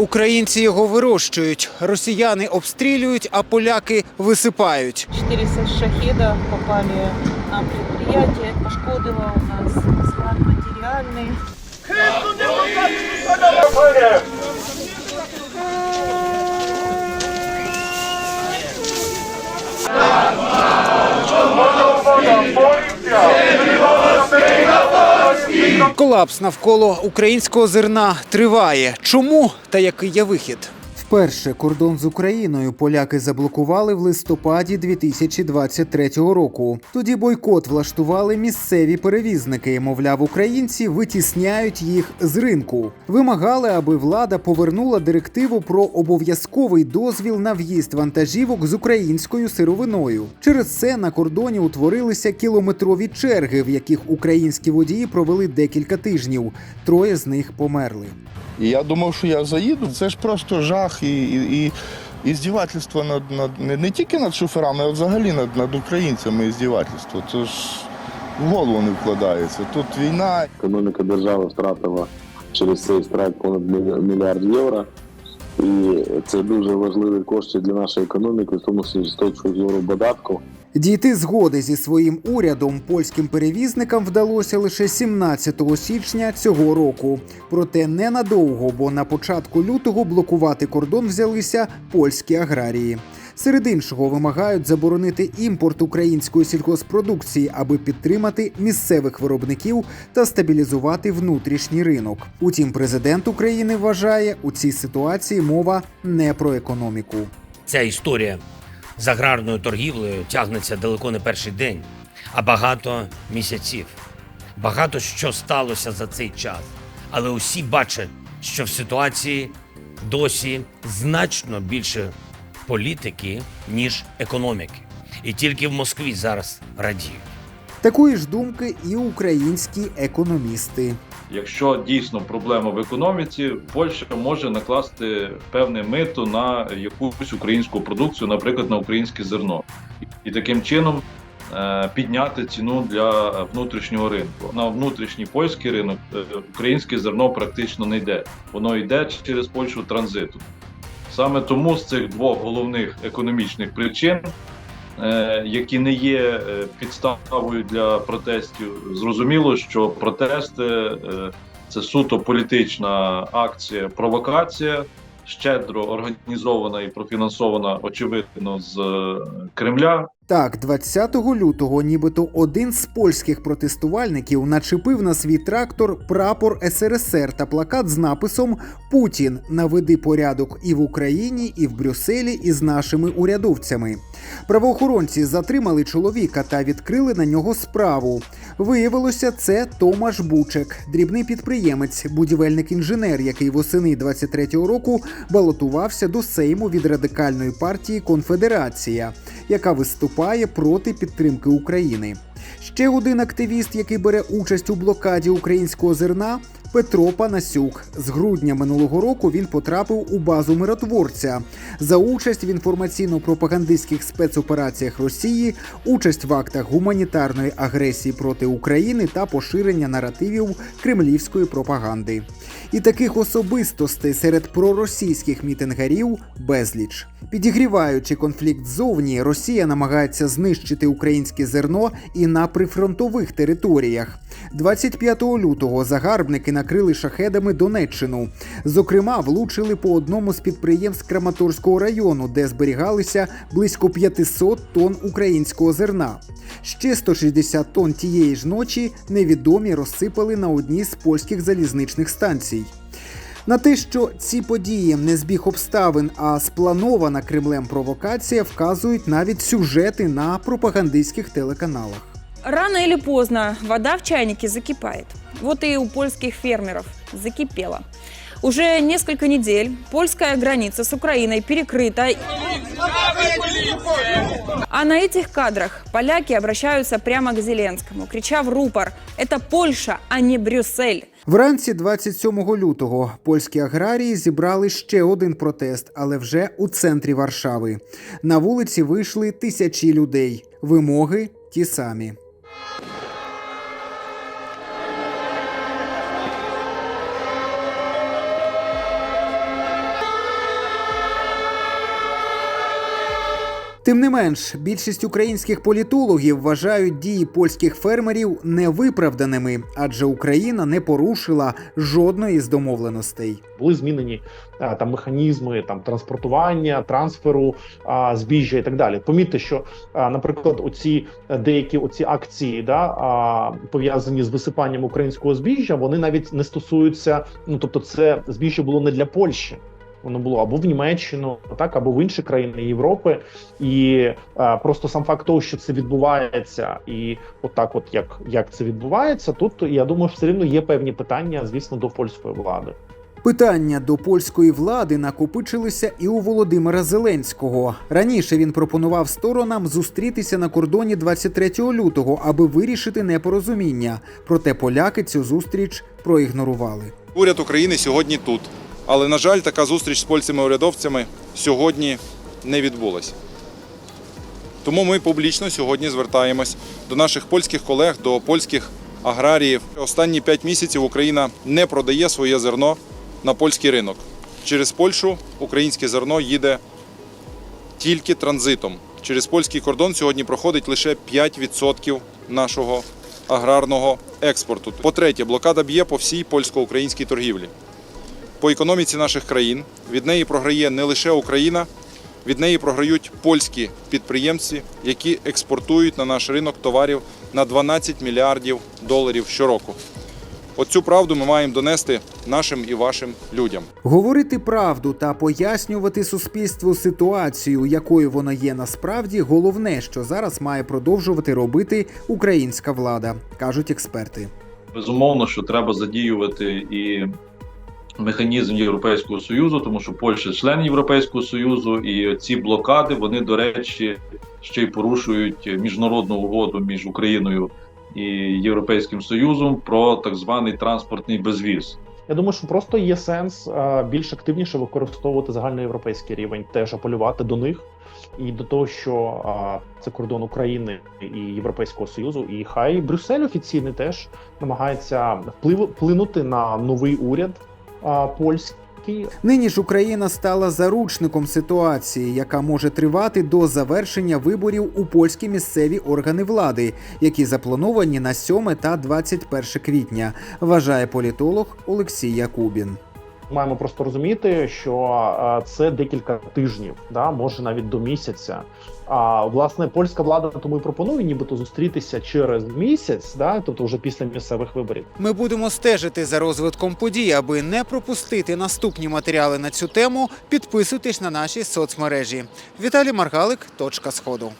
Українці його вирощують, росіяни обстрілюють, а поляки висипають. 400 шахіда попали на предприятие. Пошкодило у нас склад материальный. Колапс навколо українського зерна триває. Чому та який є вихід? Вперше кордон з Україною поляки заблокували в листопаді 2023 року. Тоді бойкот влаштували місцеві перевізники. Мовляв, українці витісняють їх з ринку. Вимагали, аби влада повернула директиву про обов'язковий дозвіл на в'їзд вантажівок з українською сировиною. Через це на кордоні утворилися кілометрові черги, в яких українські водії провели декілька тижнів. Троє з них померли. І я думав, що я заїду. Це ж просто жах і, і, і, і здівательство над, над не, не тільки над шоферами, а взагалі над, над українцями здівательство. Це ж в голову не вкладається. Тут війна, Економіка держави втратила через цей страйк понад мільярд євро. І це дуже важливі кошти для нашої економіки, в тому числі з точки зору податку. Дійти згоди зі своїм урядом польським перевізникам вдалося лише 17 січня цього року. Проте ненадовго, бо на початку лютого блокувати кордон взялися польські аграрії. Серед іншого вимагають заборонити імпорт української сільгоспродукції, аби підтримати місцевих виробників та стабілізувати внутрішній ринок. Утім, президент України вважає, у цій ситуації мова не про економіку. Ця історія з аграрною торгівлею тягнеться далеко не перший день, а багато місяців. Багато що сталося за цей час. Але усі бачать, що в ситуації досі значно більше політики, ніж економіки. І тільки в Москві зараз радіють. Такої ж думки і українські економісти. Якщо дійсно проблема в економіці, Польща може накласти певне мито на якусь українську продукцію, наприклад, на українське зерно, і таким чином е, підняти ціну для внутрішнього ринку. На внутрішній польський ринок е, українське зерно практично не йде. Воно йде через Польщу транзиту. Саме тому з цих двох головних економічних причин які не є е, підставою для протестів. Зрозуміло, що протести е, це суто політична акція, провокація, щедро організована і профінансована, очевидно, з е, Кремля. Так, 20 лютого, нібито один з польських протестувальників начепив на свій трактор прапор СРСР та плакат з написом Путін наведи порядок і в Україні, і в Брюсселі із нашими урядовцями. Правоохоронці затримали чоловіка та відкрили на нього справу. Виявилося, це Томаш Бучек, дрібний підприємець, будівельник-інженер, який восени 23-го року балотувався до Сейму від радикальної партії Конфедерація, яка виступає проти підтримки України. Ще один активіст, який бере участь у блокаді українського зерна. Петро Панасюк з грудня минулого року він потрапив у базу миротворця за участь в інформаційно-пропагандистських спецопераціях Росії, участь в актах гуманітарної агресії проти України та поширення наративів кремлівської пропаганди. І таких особистостей серед проросійських мітингарів безліч. Підігріваючи конфлікт ззовні, Росія намагається знищити українське зерно і на прифронтових територіях. 25 лютого загарбники накрили шахедами Донеччину. Зокрема, влучили по одному з підприємств Краматорського району, де зберігалися близько 500 тонн українського зерна. Ще 160 тонн тієї ж ночі невідомі розсипали на одній з польських залізничних станцій. На те, що ці події не збіг обставин, а спланована Кремлем провокація, вказують навіть сюжети на пропагандистських телеканалах. Рано или поздно вода в чайнике закипает. Вот и у польских фермеров закипела. Уже несколько недель польская граница с Украиной перекрыта. А на этих кадрах поляки обращаются прямо к Зеленскому, крича в рупор «Это Польша, а не Брюссель». Вранці 27 лютого польські аграрії зібрали ще один протест, але вже у центрі Варшави. На вулиці вийшли тисячі людей. Вимоги ті самі. Тим не менш, більшість українських політологів вважають дії польських фермерів невиправданими, адже Україна не порушила жодної з домовленостей. були змінені там механізми там транспортування, трансферу збіжжя і так далі. Помітьте, що, наприклад, оці е, деякі оці акції, да пов'язані з висипанням українського збіжжя, вони навіть не стосуються. Ну тобто, це збіжжя було не для Польщі. Воно було або в Німеччину, так або в інші країни Європи, і е, просто сам факт того, що це відбувається, і отак, от як, як це відбувається, тут я думаю, все рівно є певні питання, звісно, до польської влади. Питання до польської влади накопичилися і у Володимира Зеленського. Раніше він пропонував сторонам зустрітися на кордоні 23 лютого, аби вирішити непорозуміння. Проте поляки цю зустріч проігнорували. Уряд України сьогодні тут. Але, на жаль, така зустріч з польцями-урядовцями сьогодні не відбулася. Тому ми публічно сьогодні звертаємось до наших польських колег, до польських аграріїв. Останні 5 місяців Україна не продає своє зерно на польський ринок. Через Польщу українське зерно їде тільки транзитом. Через польський кордон сьогодні проходить лише 5% нашого аграрного експорту. По-третє, блокада б'є по всій польсько-українській торгівлі по економіці наших країн. Від неї програє не лише Україна, від неї програють польські підприємці, які експортують на наш ринок товарів на 12 мільярдів доларів щороку. Оцю правду ми маємо донести нашим і вашим людям. Говорити правду та пояснювати суспільству ситуацію, якою вона є насправді, головне, що зараз має продовжувати робити українська влада, кажуть експерти. Безумовно, що треба задіювати і механізм Європейського Союзу, тому що Польща член Європейського Союзу, і ці блокади вони, до речі, ще й порушують міжнародну угоду між Україною і Європейським Союзом про так званий транспортний безвіз. Я думаю, що просто є сенс е, більш активніше використовувати загальноєвропейський рівень, теж апелювати до них і до того, що е, це кордон України і Європейського союзу, і хай Брюссель офіційний теж намагається вплинути на новий уряд польський. Нині ж Україна стала заручником ситуації, яка може тривати до завершення виборів у польські місцеві органи влади, які заплановані на 7 та 21 квітня, вважає політолог Олексій Якубін. Маємо просто розуміти, що е, це декілька тижнів, да може навіть до місяця. А власне польська влада тому і пропонує, нібито зустрітися через місяць, да, тобто вже після місцевих виборів. Ми будемо стежити за розвитком подій, аби не пропустити наступні матеріали на цю тему. Підписуйтесь на наші соцмережі. Віталій Маргалик, точка сходу.